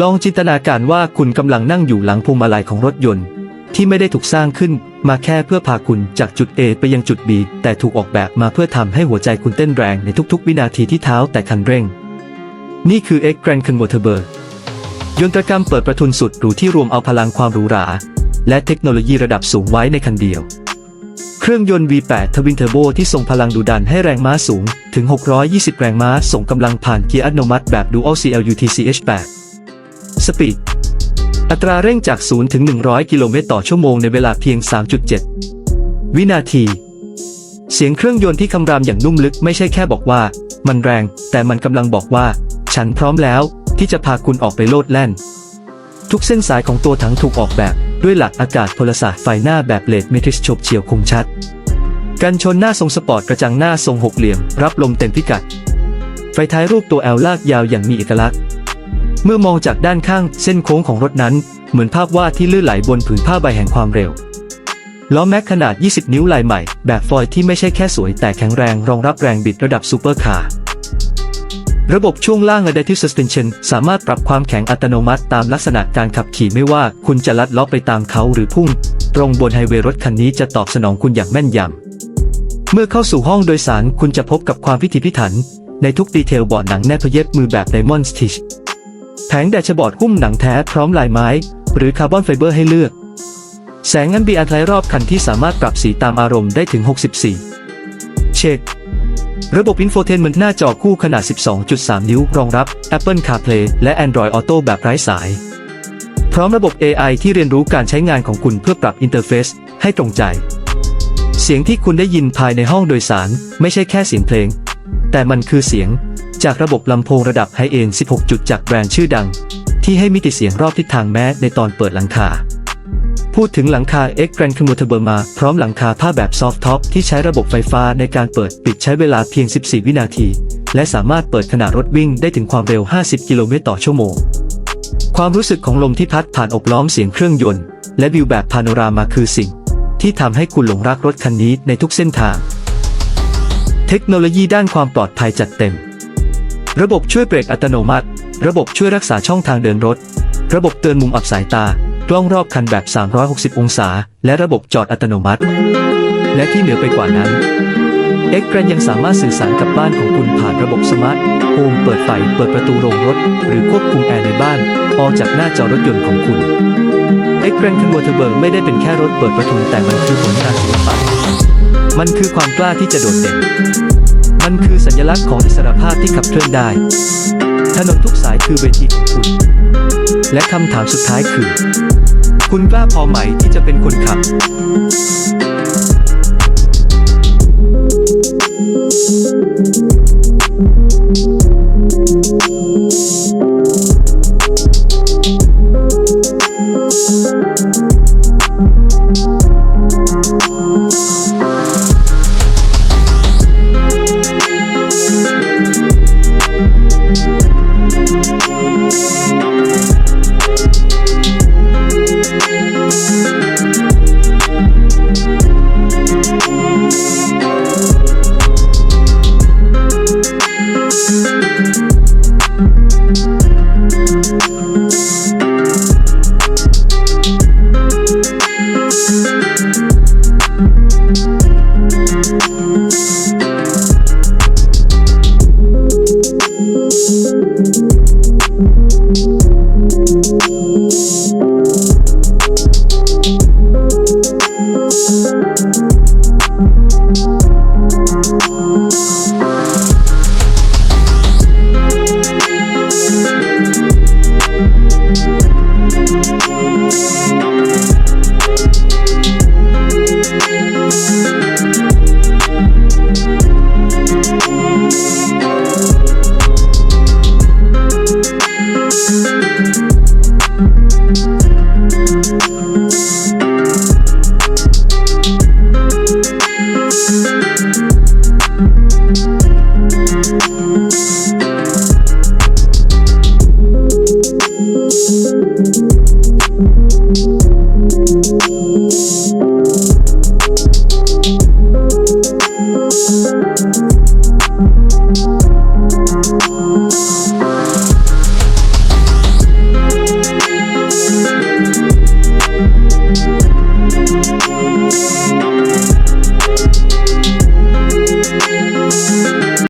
ลองจินตนาการว่าคุณกำลังนั่งอยู่หลังพวงมาลัยของรถยนต์ ที่ไม่ได้ถูกสร้างขึ้นมาแค่เพื่อพาคุณจากจุด A ไปยังจุด B แต่ถูกออกแบบมาเพื่อทำให้หัวใจคุณเต้นแรงในทุกๆ วินาทีที่เท้าแต่คันเร่ง นี่คือ X Grand Convertible ยนตรกรรมเปิดประทุนสุดหรูที่รวมเอาพลังความหรูหรา และเทคโนโลยีระดับสูงไว้ในคันเดียว เครื่องยนต์ V8 ทวินเทอร์โบที่ส่งพลังดุดันให้แรงม้าสูงถึง 620 แรงม้าส่งกำลังผ่านเกียร์อัตโนมัติแบบ Dual CLUT CH8 สปีด อัตราเร่งจาก 0 ถึง 100 กิโลเมตรต่อชั่วโมงในเวลาเพียง 3.7 วินาที เสียงเครื่องยนต์ที่คำรามอย่างนุ่มลึกไม่ใช่แค่บอกว่า มันแรง แต่มันกำลังบอกว่า ฉันพร้อมแล้วที่จะพาคุณออกไปโลดแล่น ทุกเส้นสายของตัวถังถูกออกแบบด้วยหลักอากาศพลศาสตร์ไฟหน้าแบบเลดเมทิสโฉบเฉียวคมชัด กันชนหน้าทรงสปอร์ตกระจังหน้าทรงหกเหลี่ยม รับลมเต็มพิกัด ไฟท้ายรูปตัวแอลลากยาวอย่างมีเอกลักษณ์ เมื่อมองจากด้านข้างเส้นโค้งของรถนั้น เหมือนภาพวาดที่ลื่นไหลบนผืนผ้าใบแห่งความเร็ว ล้อแม็กขนาด 20 นิ้วลายใหม่ แบบฟอยที่ไม่ใช่แค่สวยแต่แข็งแรงรองรับแรงบิดระดับซูเปอร์คาร์ระบบช่วงล่าง Adaptive Suspension สามารถปรับความแข็งอัตโนมัติตามลักษณะการขับขี่ไม่ว่าคุณจะลัดล้อไปตามเขาหรือพุ่ง ตรงบนไฮเวย์รถคันนี้จะตอบสนองคุณอย่างแม่นยำ เมื่อเข้าสู่ห้องโดยสารคุณจะพบกับความพิถีพิถัน ในทุกดีเทลเบาะหนังแนบเย็บมือแบบ Diamond Stitch แผงแดชบอร์ดหุ้มหนังแท้พร้อมลายไม้ หรือคาร์บอนไฟเบอร์ให้เลือก แสงอันบีอันไลรอบคันที่สามารถปรับสีตามอารมณ์ได้ถึง 64 เชดระบบอินโฟเทนเมนต์หน้าจอคู่ขนาด 12.3 นิ้ว รองรับ Apple CarPlay และ Android Auto แบบไร้สาย พร้อมระบบ AI ที่เรียนรู้การใช้งานของคุณเพื่อปรับอินเทอร์เฟซให้ตรงใจ เสียงที่คุณได้ยินภายในห้องโดยสารไม่ใช่แค่เสียงเพลง แต่มันคือเสียง จากระบบลำโพงระดับไฮเอ็น16 จุดจากแบรนด์ชื่อดัง ที่ให้มิติเสียงรอบทิศทางแม้ในตอนเปิดหลังคา พูดถึงหลังคา X Grand Convertible มาพร้อมหลังคาผ้าแบบ Soft Top ที่ใช้ระบบไฟฟ้าในการเปิดปิดใช้เวลาเพียง 14 วินาที และสามารถเปิดขณะรถวิ่งได้ถึงความเร็ว 50 กิโลเมตรต่อชั่วโมง ความรู้สึกของลมที่พัดผ่านอบล้อมเสียงเครื่องยนต์ และวิวแบบพาโนรามาคือสิ่ง ที่ทำให้คุณหลงรักรถคันนี้ในทุกเส้นทาง เทคโนโลยีด้านความปลอดภัยจัดเต็ม ระบบช่วยเบรกอัตโนมัติ ระบบช่วยรักษาช่องทางเดินรถ ระบบเตือนมุมอับสายตา กล้องรอบคันแบบ 360 องศา และระบบจอดอัตโนมัติ และที่เหนือไปกว่านั้น X g r a n ยังสามารถสื่อสารกับบ้านของคุณผ่านระบบสมาร์ทโฮมเปิดไฟ เปิดประตูโรงรถ หรือควบคุมแอร์ในบ้านออกจากหน้าจอรถยนต์ของคุณ X g r a n Convertible ไม่ได้เป็นแค่รถเปิดประทุนแต่มันคือผลงานศิลปะมันคือความกล้าที่จะโดดเด่น ลักษณ์ของอิสรภาพที่ขับเคลื่อนได้ ถนนทุกสายคือเวทีของคุณ และคำถามสุดท้ายคือ คุณกล้าพอไหมที่จะเป็นคนขับ